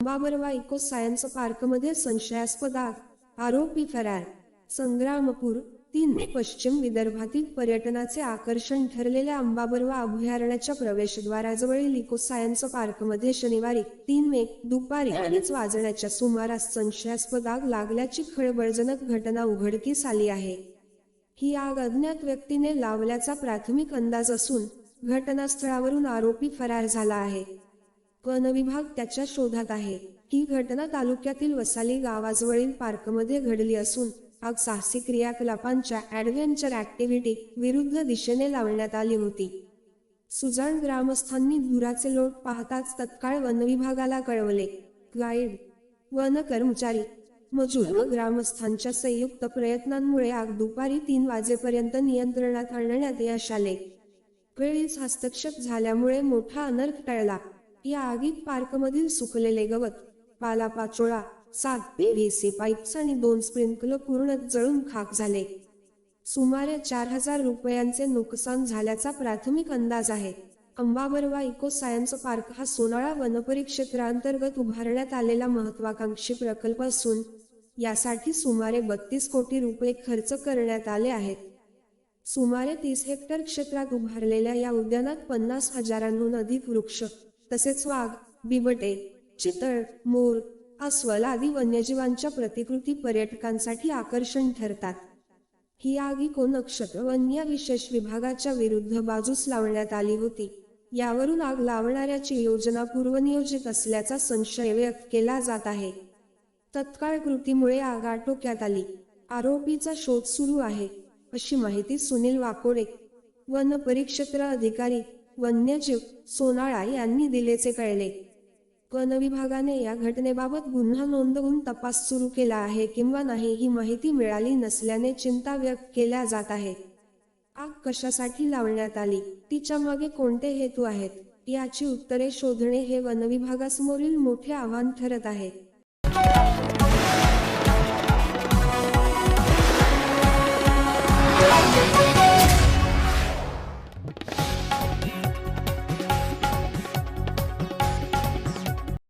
अंबाबरवा eco science पार्कमध्ये संशयास्पद आरोपी फरार. संग्रामपूर तीन पश्चिम विदर्भातील पर्यटनाचे आकर्षण ठरलेल्या अंबाबरवा अभयारण्याच्या प्रवेशद्वाराजवळील इको सायन्स पार्कमध्ये शनिवारी तीन मे दुपारी अडीच वाजण्याच्या सुमारास संशयास्पद आग लागल्याची खळबळजनक घटना उघडकीस आली आहे. ही आग अज्ञात व्यक्तीने लावल्याचा प्राथमिक अंदाज असून घटनास्थळावरून आरोपी फरार झाला आहे. वन विभाग त्याच्या शोधात आहे. ही घटना तालुक्यातील वसाली गावाजवळील पार्कमध्ये घडली असून आग साहसी क्रियाकलापांच्या ऍडव्हेंचर ऍक्टिव्हिटी विरुद्ध दिशेने लावण्यात आली होती. सुजाण ग्रामस्थांनी धुराचे लोट पाहताच तत्काळ वनविभागाला कळवले. गाईड वन कर्मचारी मजूर व ग्रामस्थांच्या संयुक्त प्रयत्नांमुळे आग दुपारी तीन वाजेपर्यंत नियंत्रणात आणण्यात यश आले. वेळीच हस्तक्षेप झाल्यामुळे मोठा अनर्थ टळला. या आगीत पार्कमधील सुकलेले गवत पालापाचोळा सात पीव्हीसी पाईप्स आणि दोन स्प्रिंकलर पूर्ण जळून खाक झाले. सुमारे चार हजार रुपयांचे नुकसान झाल्याचा प्राथमिक अंदाज आहे. अंबाबरवा इको सायन्स पार्क हा सोनाळा वनपरिक्षेत्रांतर्गत उभारण्यात आलेला महत्वाकांक्षी प्रकल्प असून यासाठी सुमारे बत्तीस कोटी रुपये खर्च करण्यात आले आहेत. सुमारे तीस हेक्टर क्षेत्रात उभारलेल्या या उद्यानात पन्नास हजारांहून अधिक वृक्ष तसेच वाघ बिबटे चितळ मोर अस्वल आदी वन्यजीवांच्या प्रतिकृती पर्यटकांसाठी आकर्षण ठरतात. ही आग इको नक्षत्र वन्य विशेष विभागाच्या विरुद्ध बाजूस लावण्यात आली होती. यावरून आग लावणाऱ्याची योजना पूर्वनियोजित असल्याचा संशय व्यक्त केला जात आहे. तत्काळ कृतीमुळे आग आटोक्यात आली. आरोपीचा शोध सुरू आहे. अशी माहिती सुनील वाकोडे वन परिक्षेत्र अधिकारी वन्यजीव सोनाळा यांनी दिल्याचे कळले. वन विभागाने या घटनेबाबत गुन्हा नोंदवून तपास सुरू केला आहे किंवा नाही ही माहिती मिळाली नसल्याने चिंता व्यक्त केल्या जात आहे आग कशासाठी लावण्यात आली? तिच्यामागे कोणते हेतू आहेत? याची उत्तरे शोधणे हे वनविभागासमोरील मोठे आव्हान ठरत आहे.